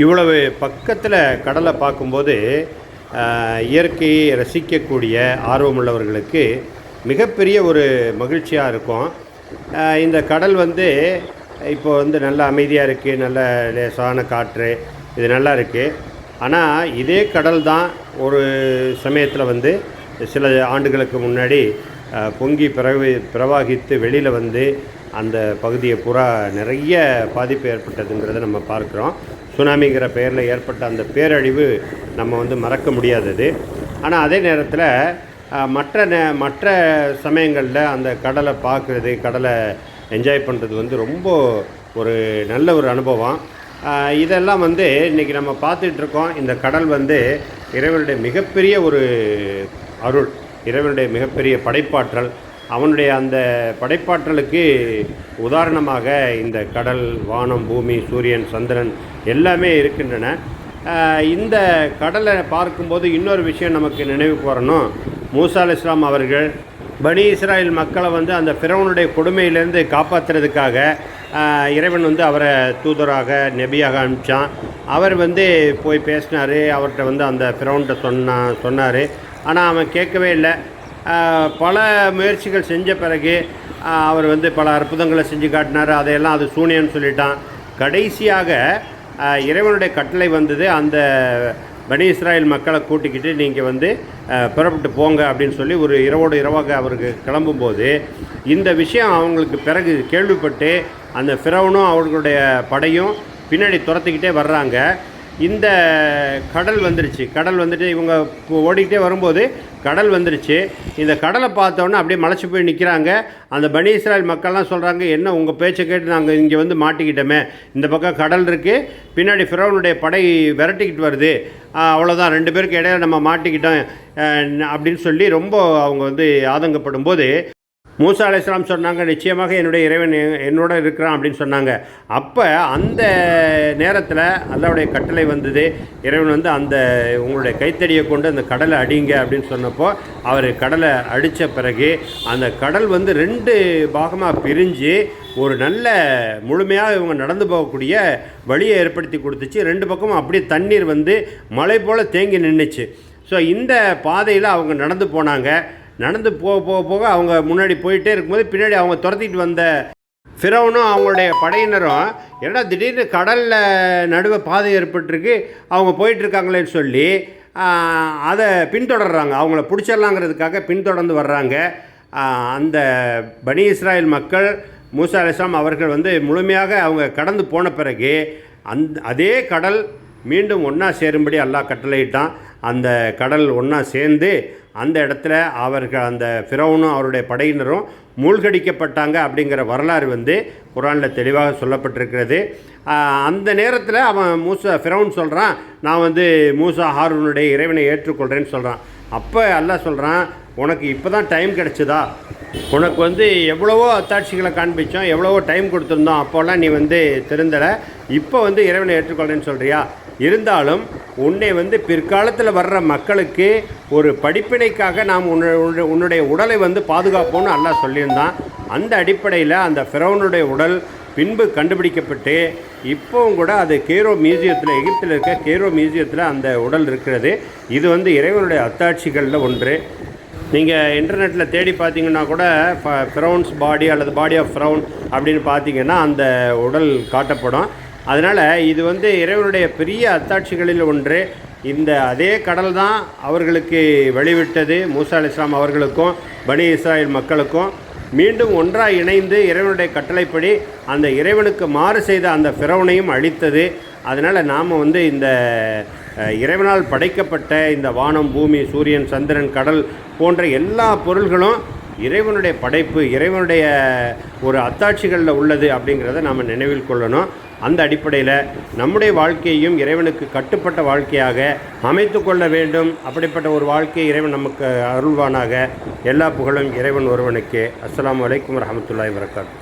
இவ்வளவு பக்கத்தில் கடலை பார்க்கும்போது இயற்கையை ரசிக்கக்கூடிய ஆர்வமுள்ளவர்களுக்கு மிகப்பெரிய ஒரு மகிழ்ச்சியாக இருக்கும். இந்த கடல் வந்து இப்போ வந்து நல்ல அமைதியாக இருக்குது நல்ல லேசான காற்று இது நல்லா இருக்குது ஆனால் இதே கடல் தான் ஒரு சமயத்தில் வந்து சில ஆண்டுகளுக்கு முன்னாடி பொங்கி பிரவி பிரவாகித்து வெளியில் வந்து அந்த பகுதியை பூரா நிறைய பாதிப்பு ஏற்பட்டதுங்கிறத நம்ம பார்க்குறோம். சுனாமிங்கிற பெயரில் ஏற்பட்ட அந்த பேரழிவு நம்ம வந்து மறக்க முடியாதது. ஆனால் அதே நேரத்தில் மற்ற நே மற்ற சமயங்களில் அந்த கடலை பார்க்குறது கடலை என்ஜாய் பண்ணுறது வந்து ரொம்ப ஒரு நல்ல ஒரு அனுபவம். இதெல்லாம் வந்து இன்றைக்கி நம்ம பார்த்துட்ருக்கோம் இந்த கடல் வந்து இறைவனுடைய மிகப்பெரிய ஒரு அருள் இறைவனுடைய மிகப்பெரிய படைப்பாற்றல். அவனுடைய அந்த படைப்பாற்றலுக்கு உதாரணமாக இந்த கடல் வானம் பூமி சூரியன் சந்திரன் எல்லாமே இருக்கின்றன. இந்த கடலை பார்க்கும்போது இன்னொரு விஷயம் நமக்கு நினைவுக்கு வரணும் மூசா அலி இஸ்லாம் அவர்கள் பனி இஸ்ராயல் மக்களை வந்து அந்த பிறவனுடைய கொடுமையிலேருந்து காப்பாற்றுறதுக்காக இறைவன் வந்து அவரை தூதராக நெபியாக அனுப்பிச்சான். அவர் வந்து போய் பேசினார். அவர்கிட்ட வந்து அந்த ஃபிரௌன்கிட்ட சொன்னா சொன்னார். ஆனால் அவன் கேட்கவே இல்லை. பல முயற்சிகள் செஞ்ச பிறகு அவர் வந்து பல அற்புதங்களை செஞ்சு காட்டினார். அதையெல்லாம் அது சூனியன்னு சொல்லிட்டான். கடைசியாக இறைவனுடைய கட்டளை வந்தது. அந்த பனி இஸ்ராயல் மக்களை கூட்டிக்கிட்டு நீங்கள் வந்து புறப்பட்டு போங்க அப்படின்னு சொல்லி ஒரு இரவோடு இரவாக அவருக்கு கிளம்பும்போது இந்த விஷயம் அவங்களுக்கு பிறகு கேள்விப்பட்டு அந்த ஃபிரவனும் அவர்களுடைய படையும் பின்னாடி துரத்திக்கிட்டே வர்றாங்க. இந்த கடல் வந்துருச்சு. கடல் வந்துட்டு இவங்க ஓடிக்கிட்டே வரும்போது கடல் வந்துருச்சு. இந்த கடலை பார்த்தோன்னே அப்படியே மலைச்சு போய் நிற்கிறாங்க அந்த பனி இஸ்ராயல் மக்கள்லாம் சொல்கிறாங்க என்ன உங்கள் பேச்சை கேட்டு நாங்கள் இங்கே வந்து மாட்டிக்கிட்டோமே. இந்த பக்கம் கடல் இருக்குது பின்னாடி ஃபிரோனுடைய படை விரட்டிக்கிட்டு வருது. அவ்வளோதான் ரெண்டு பேருக்கு இடையில நம்ம மாட்டிக்கிட்டோம். அப்படின்னு சொல்லி ரொம்ப அவங்க வந்து ஆதங்கப்படும் போது மூசா அலையாம் சொன்னாங்க நிச்சயமாக என்னுடைய இறைவன் என்னோட இருக்கிறான் அப்படின்னு சொன்னாங்க. அப்போ அந்த நேரத்தில் அல்லாவுடைய கட்டளை வந்தது. இறைவன் வந்து அந்த உங்களுடைய கைத்தடியை கொண்டு அந்த கடலை அடிங்க அப்படின்னு சொன்னப்போ அவர் கடலை அடித்த பிறகு அந்த கடல் வந்து ரெண்டு பாகமாக பிரிஞ்சு ஒரு நல்ல முழுமையாக இவங்க நடந்து போகக்கூடிய வழியை ஏற்படுத்தி கொடுத்துச்சு. ரெண்டு பக்கமும் அப்படியே தண்ணீர் வந்து மலை போல் தேங்கி நின்றுச்சு ஸோ இந்த பாதையில் அவங்க நடந்து போனாங்க. நடந்து போக போக போக அவங்க முன்னாடி போயிட்டே இருக்கும்போது பின்னாடி அவங்க துரத்திட்டு வந்த ஃபிரௌனும் அவங்களுடைய படையினரும் என்னடா திடீர்னு கடலில் நடுவே பாதை ஏற்பட்டிருக்கு அவங்க போயிட்டுருக்காங்களேன்னு சொல்லி அதை பின்தொடர்றாங்க. அவங்கள பிடிச்சிடலாங்கிறதுக்காக பின்தொடர்ந்து வர்றாங்க. அந்த பனி இஸ்ராயல் மக்கள் மூசா அலிஸ்லாம் அவர்கள் வந்து முழுமையாக அவங்க கடந்து போன பிறகு அந் அதே கடல் மீண்டும் ஒன்றா சேரும்படி அல்லாஹ் கட்டளையிட்டான். அந்த கடல் ஒன்றா சேர்ந்து அந்த இடத்துல அவர்கள் அந்த ஃபிரௌனும் அவருடைய படையினரும் மூழ்கடிக்கப்பட்டாங்க அப்படிங்கிற வரலாறு வந்து குரானில் தெளிவாக சொல்லப்பட்டிருக்கிறது. அந்த நேரத்தில் அவன் மூசா ஃபிரௌன் சொல்கிறான் நான் வந்து மூசா ஹாரூனுடைய இறைவனை ஏற்றுக்கொள்கிறேன்னு சொல்கிறான் அப்போ அல்லாஹ் சொல்கிறான் உனக்கு இப்போ தான் டைம் கிடச்சிதா? உனக்கு வந்து எவ்வளவோ அத்தாட்சிகளை காண்பிச்சோம் எவ்வளவோ டைம் கொடுத்துருந்தோம் அப்போல்லாம் நீ வந்து திருந்தலை இப்போ வந்து இறைவனை ஏற்றுக்கொள்கிறேன்னு சொல்கிறியா இருந்தாலும் உன்னை வந்து பிற்காலத்தில் வர்ற மக்களுக்கு ஒரு படிப்பினைக்காக நாம் உன்னுடைய உடலை வந்து பாதுகாப்போம்னு அல்லாஹ் சொல்லியிருந்தான். அந்த அடிப்படையில் அந்த ஃபிரௌனுடைய உடல் பின்பு கண்டுபிடிக்கப்பட்டு இப்போவும் கூட அது கேரோ மியூசியத்தில் எகிப்தில் இருக்க கேரோ மியூசியத்தில் அந்த உடல் இருக்கிறது. இது வந்து இறைவனுடைய அத்தாட்சிகளில் ஒன்று. நீங்கள் இன்டர்நெட்டில் தேடி பார்த்தீங்கன்னா கூட ஃப்ரௌன்ஸ் பாடி அல்லது பாடி ஆஃப் ஃப்ரௌன் அப்படின்னு பார்த்தீங்கன்னா அந்த உடல் காட்டப்படும். அதனால் இது வந்து இறைவனுடைய பெரிய அத்தாட்சிகளில் ஒன்று. இந்த அதே கடல் தான் அவர்களுக்கு வெளிவிட்டது மூசா அலி இஸ்லாம் அவர்களுக்கும் பனி இஸ்ராயல் மக்களுக்கும். மீண்டும் ஒன்றாக இணைந்து இறைவனுடைய கட்டளைப்படி அந்த இறைவனுக்கு மாறு செய்த அந்த பிறவனையும் அழித்தது. அதனால் நாம் வந்து இந்த இறைவனால் படைக்கப்பட்ட இந்த வானம் பூமி சூரியன் சந்திரன் கடல் போன்ற எல்லா பொருள்களும் இறைவனுடைய படைப்பு இறைவனுடைய ஒரு அத்தாட்சிகளில் உள்ளது அப்படிங்கிறத நாம் நினைவில் கொள்ளணும். அந்த அடிப்படையில் நம்முடைய வாழ்க்கையையும் இறைவனுக்கு கட்டுப்பட்ட வாழ்க்கையாக அமைத்து கொள்ள வேண்டும். அப்படிப்பட்ட ஒரு வாழ்க்கையை இறைவன் நமக்கு அருள்வானாக. எல்லா புகழும் இறைவன் ஒருவனுக்கு. அஸ்லாம் வலைக்கம் வரமத்துல்லாய் வரகாத்து